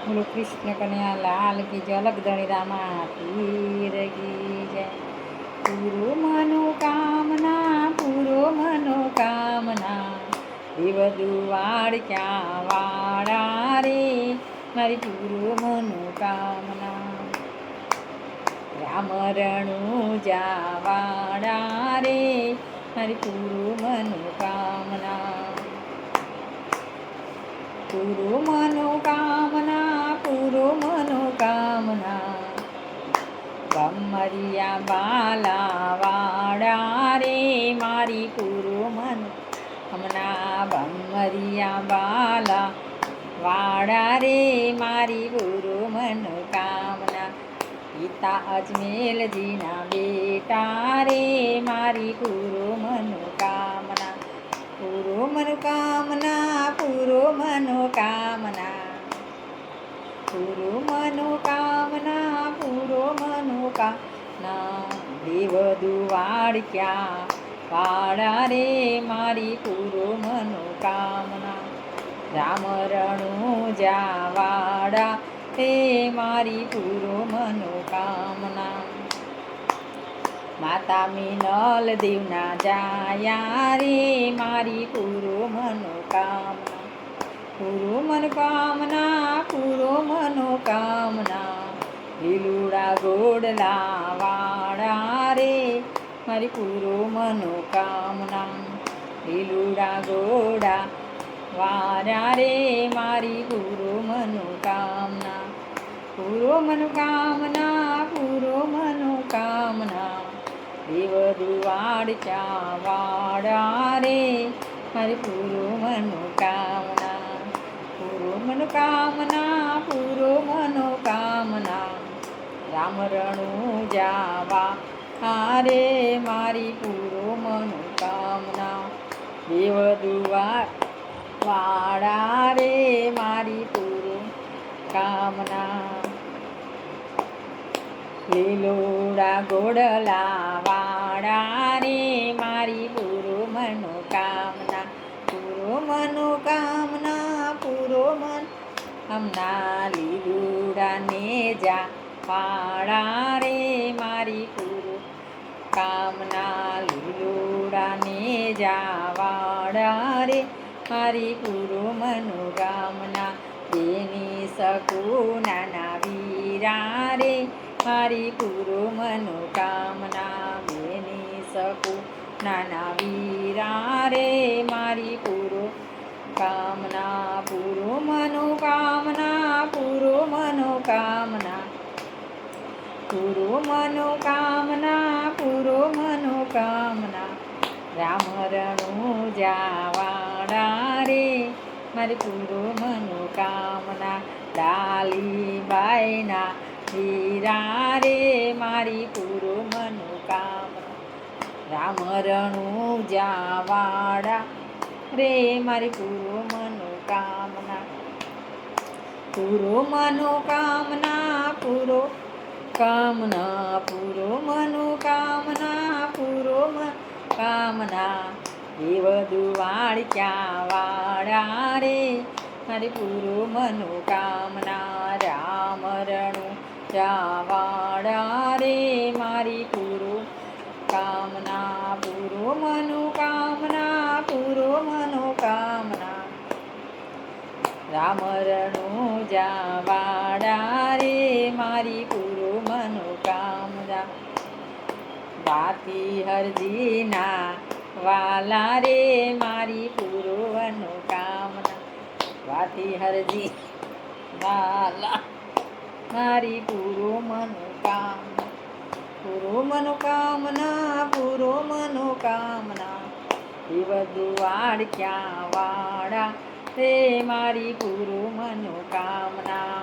બોલો કૃષ્ણ કન્યા લાલ કી જય, અલગ ધણીરામા પીર કી જય. પૂરો મનોકામના પૂરો મનોકામના. દેવ દુવાડ ક્યાં વાળા રે? મારી પૂરો મનોકામના. રામ રણુ જાવાડા રે? મારી પૂરો મનોકામના. પૂરો મનોકામના પૂરો મનોકામના કમરિયા બાલાવાડા રે મારી પૂરો મન હમણાં બમરિયા બાલા વાડા રે મારી પૂરો મનોકામના પિતા અજમેલજીના બેટા રે મારી પૂરો મનોકામના પૂરો મનોકામના પૂરો મનોકામના પૂરો મનોકામના પૂરો મનોકામના દેવ દુવાડ ક્યાં વાડા રે મારી પૂરો મનોકામના રામ રણુ જાવાડા તે મારી પૂરો મનોકામના માતા મિનલ દેવના જાયા રે મારી પૂરો મનોકામના પૂરો મનોકામના પૂરો મનોકામના લીલુડા ગોડલા વાળા રે, મારી પૂરો મનોકામના લીલુડા ગોડા વાળા રે, મારી પૂરો મનોકામના પૂરો મનોકામના પૂરો મનોકામના દેવદુવાડ ચા વાળા રે, મારી પૂરો મનોકામના મનોકામના પૂરો મનોકામના રામ રણુ જાવા હારે મારી પૂરો મનોકામના દેવ દુવાડ વાળા રે મારી પૂરો કામના લીલોડા ગોડલા વાડા રે મારી પૂરો મનોકામના પૂરો મનોકામના પૂરો હમના લીલુડા ને જા પાડા રે મારી પૂરો કામના લીલુડા ને જા વાડા રે મારી પૂરો મનોકામના તેની શકું નાના વીરા રે મારી પૂરો મનોકામના બેની શકું નાના વીરા રે મારી પૂરો કામના પૂરો મનોકામના પૂરો મનોકામના પૂરો મનોકામના પૂરો મનોકામના રણુ જાવાડા રે, મારી પૂરો મનોકામના ડાલી બાયના હીરા રે, મારી પૂરો મનોકામના રામ રણુ જાવાડા રે મારી પૂરો મનોકામના પૂરો મનોકામના પૂરો કામના પૂરો મનોકામના પૂરો કામના દેવ દુવાડ ક્યાં વાળા રે મારી પૂરો મનોકામના રામ રણુ જાવાડા રે મારી પૂરો કામના પૂરો મનોકામના પૂરો મનોકામના. રામ રણુ જાવાડા રે, મારી પૂરો મનોકામના. વાતી હરજીના વાલા રે, મારી પૂરો મનોકામના. વાતી હરજી વાલા, મારી પૂરો મનોકામના. પૂરો મનોકામના પૂરો મનોકામના. દેવ દુવાડ ક્યાં વાડા તે મારી ગુરુ મનોકામના.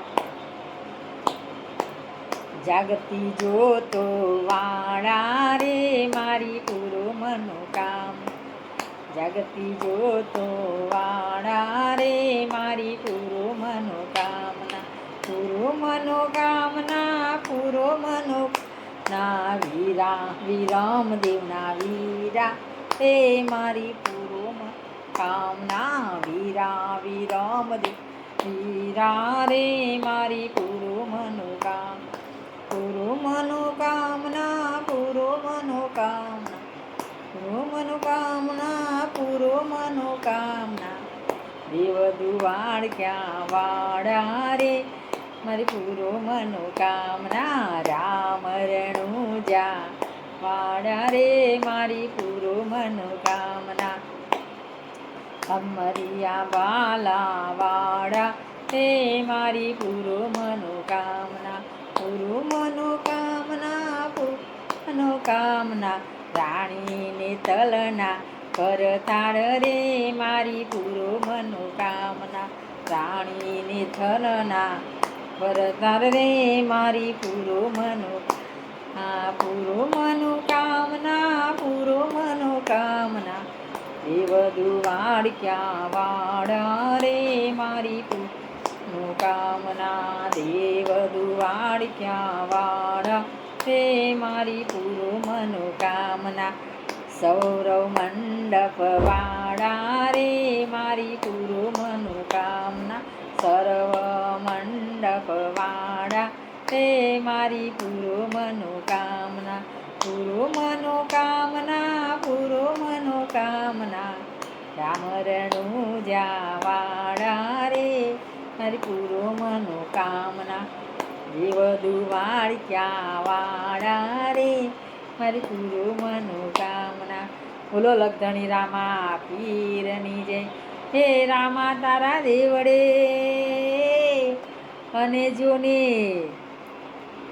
જાગતી જોતો વાળા રે મારી પૂરો મનોકામ. જાગતી જોતો વાળા રે મારી પૂરો મનોકામના. પૂરો મનોકામના પૂરો મનો. ના વીરા, વિરામ દેવના વીરા. હે મારી પૂરો કામના વીરા વિરામ દે. વીરા રે મારી પૂરો મનોકામ પૂરો મનોકામના પૂરો મનોકામના પૂરો મનોકામના પૂરો મનોકામના દેવ દુવાડ ક્યાં વાડા રે? મારી પૂરો મનોકામના રામ રણું વાડા રે મારી પૂરો મનોકામના. અમરિયા બાલા વાડા હે મારી પૂરો મનોકામના. પૂરો મનોકામના મનોકામના. રાણીને તલના કરતાળ રે મારી પૂરો મનોકામના. રાણીને થલના કરતાળ રે મારી પૂરો મનો આ પૂરો મનોકામના પૂરો મનોકામના દેવ દુવાડ ક્યાં વાડા રે મારી મનોકામના દેવ દુવાડ ક્યાં વાડા રે મારી પૂરો મનોકામના સૌરવ મંડપ વાડા રે મારી પૂરો મનોકામના સર્વ મંડપ વાડા રે મારી પૂરો મનોકામના પૂરો મનોકામના પૂરો મનોકામના. રામ રણું જાવાડા રે, મારી પૂરો મનોકામના. દેવ દુવાળ ક્યાં વાડા રે, મારી પૂરો મનોકામના. બોલો લગધણી રામા પીરની જય. હે રામા તારા દેવડે, અને જોને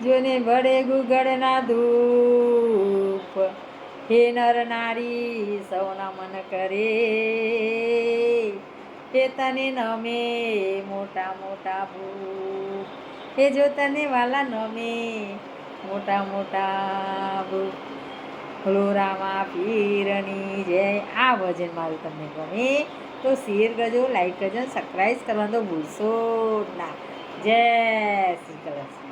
જોને વડે ગુગળના ધૂપ હે નર નારી, સૌના મન કરે. હે તને નમે મોટા મોટા ભૂપ હે જો તને વાલા નમે મોટા મોટા ભૂપ ફ્લોરામાં રામા પીરની જય, આ ભજન મારું તમને ગમે તો શેર કરજો લાઈક કરજો સબસ્ક્રાઈબ કરવાનું તો ભૂલશો ના. જય શ્રી કૃષ્ણ.